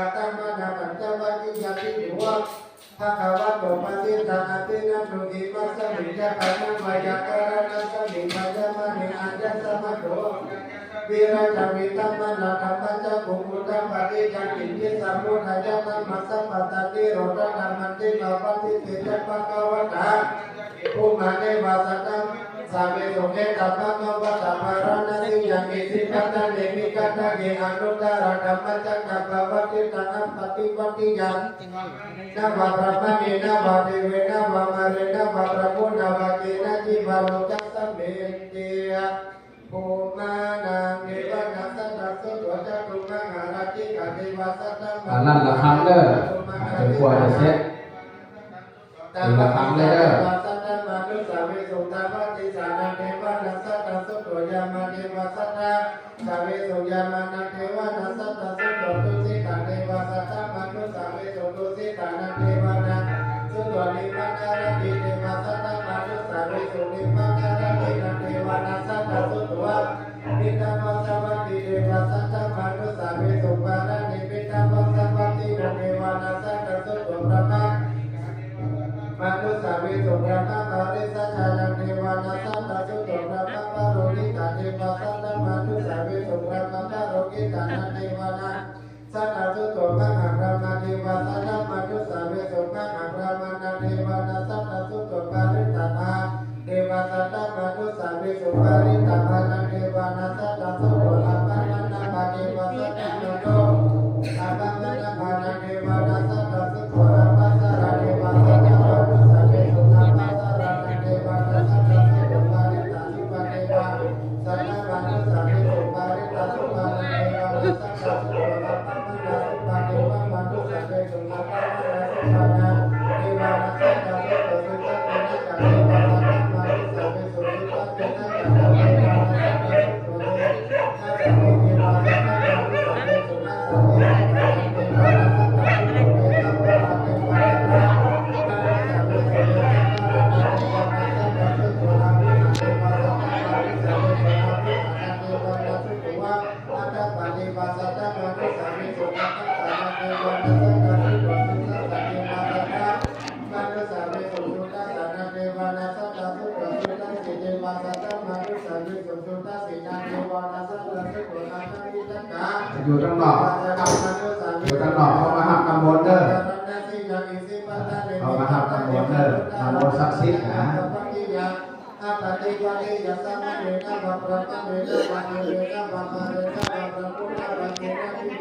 าตั้งมานาปัญจวัคคียาติเดวะภาควัตโตปฏิทานาตินันตุกิมัสสะมิจปะนัมมายาการะนัสสะมิปัจจมานิอันจะสมัตโตวิราชวิตามันลาธรรมจักขุมุตปฏิจักขินยิสัมมุทัยตัมมัสสะปัตติโรตะธรรมันติลาปฏิติจักปะกวัตตาภูมาเนวาสตัง สัมเมสุเกตัปตุปัสสะภารณะสิยังกิสิกัตตะเนมิกัตตะเกอนุตารธรรมจักรกัปวัติตังปฏิปฏิยังนับะระพระมณีนะวะเทวนะวะมารนับพระพุทธวะเกนะจิวะโลกัสสะเมติยะภูมานังเทวนัสสะตัสสุตวะจักรุมังหาราชิกาเทวสัตตังนันละครั้เด้อเป็นควรจะเช็ดเป็นละครั้งเด้อ สเวสุยามานเทวานาสัตตาสุตโตสิตาเทวาสัตตามนุสเวสุโตสิตานาเทวานาสุตโตนิมานาระติเทวาสัตตามนุสเวสุนิมานาระตินาเทวานาสัตตาสุตวะนิตามาสวัติเทวาสัตตามานุสเวสุปารานิปิตามาสวัติโอเทวานาสัตตาสุตวะพระมานุสเวสุพระมาริสัจจานาเทวานาสัตตาสุตวะพระมาโรนิตาเทวาสัต Sampai jumpa di อยู่ข้างนอกอยู่ข้างนอกเขามาหับน้ำมนต์เด้อเขามาหับน้ำมนต์เด้อน้ำมนต์ศักดิ์สิทธิ์นะอาปฏิวันนี้ยาสัมมาเนนะบัพพะเนนะบัพพะเนนะบัพพะเนนะบัพพะพุทธะบัพพะเนนะ